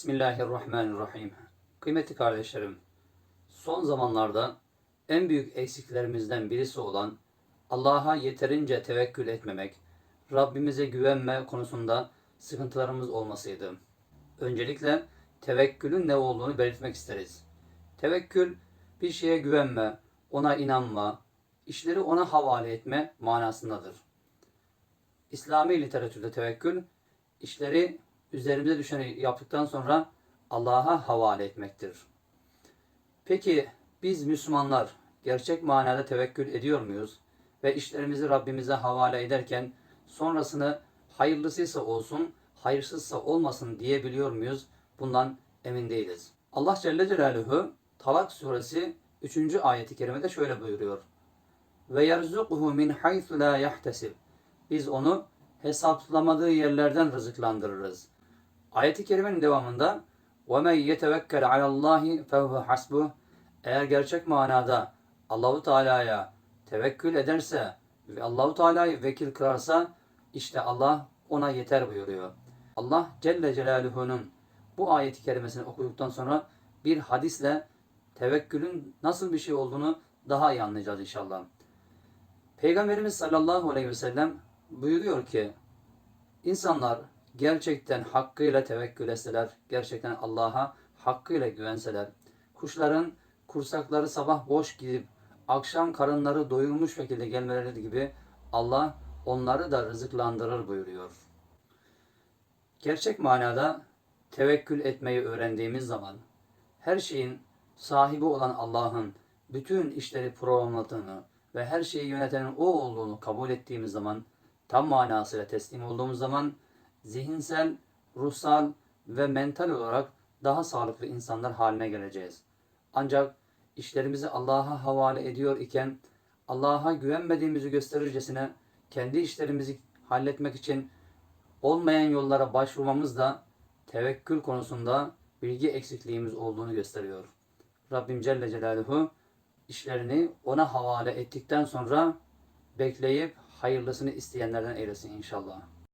Bismillahirrahmanirrahim. Kıymetli kardeşlerim, son zamanlarda en büyük eksiklerimizden birisi olan Allah'a yeterince tevekkül etmemek, Rabbimize güvenme konusunda sıkıntılarımız olmasıydı. Öncelikle tevekkülün ne olduğunu belirtmek isteriz. Tevekkül bir şeye güvenme, ona inanma, işleri ona havale etme manasındadır. İslami literatürde tevekkül, işleri üzerimize düşeni yaptıktan sonra Allah'a havale etmektir. Peki biz Müslümanlar gerçek manada tevekkül ediyor muyuz? Ve işlerimizi Rabbimize havale ederken sonrasını hayırlısıysa olsun, hayırsızsa olmasın diyebiliyor muyuz? Bundan emin değiliz. Allah Celle Celaluhu Talak suresi 3. ayeti kerimede şöyle buyuruyor. Ve yerzukuhu min haythu la yahtesib. Biz onu hesaplamadığı yerlerden rızıklandırırız. Ayet-i kerimenin devamında وَمَنْ يَتَوَكَّلْ عَلَى اللّٰهِ فَهُوَ حَسْبُهُ Eğer gerçek manada Allahu Teala'ya tevekkül ederse ve Allahu Teala'yı vekil kılarsa işte Allah ona yeter buyuruyor. Allah Celle Celaluhu'nun bu ayeti kerimesini okuduktan sonra bir hadisle tevekkülün nasıl bir şey olduğunu daha iyi anlayacağız inşallah. Peygamberimiz sallallahu aleyhi ve sellem buyuruyor ki insanlar gerçekten hakkıyla tevekkül etseler, gerçekten Allah'a hakkıyla güvenseler, kuşların kursakları sabah boş gidip akşam karınları doyurmuş şekilde gelmeleri gibi Allah onları da rızıklandırır buyuruyor. Gerçek manada tevekkül etmeyi öğrendiğimiz zaman her şeyin sahibi olan Allah'ın bütün işleri programladığını ve her şeyi yönetenin O olduğunu kabul ettiğimiz zaman tam manasıyla teslim olduğumuz zaman zihinsel, ruhsal ve mental olarak daha sağlıklı insanlar haline geleceğiz. Ancak işlerimizi Allah'a havale ediyor iken Allah'a güvenmediğimizi gösterircesine kendi işlerimizi halletmek için olmayan yollara başvurmamız da tevekkül konusunda bilgi eksikliğimiz olduğunu gösteriyor. Rabbim Celle Celaluhu işlerini ona havale ettikten sonra bekleyip hayırlısını isteyenlerden eylesin inşallah.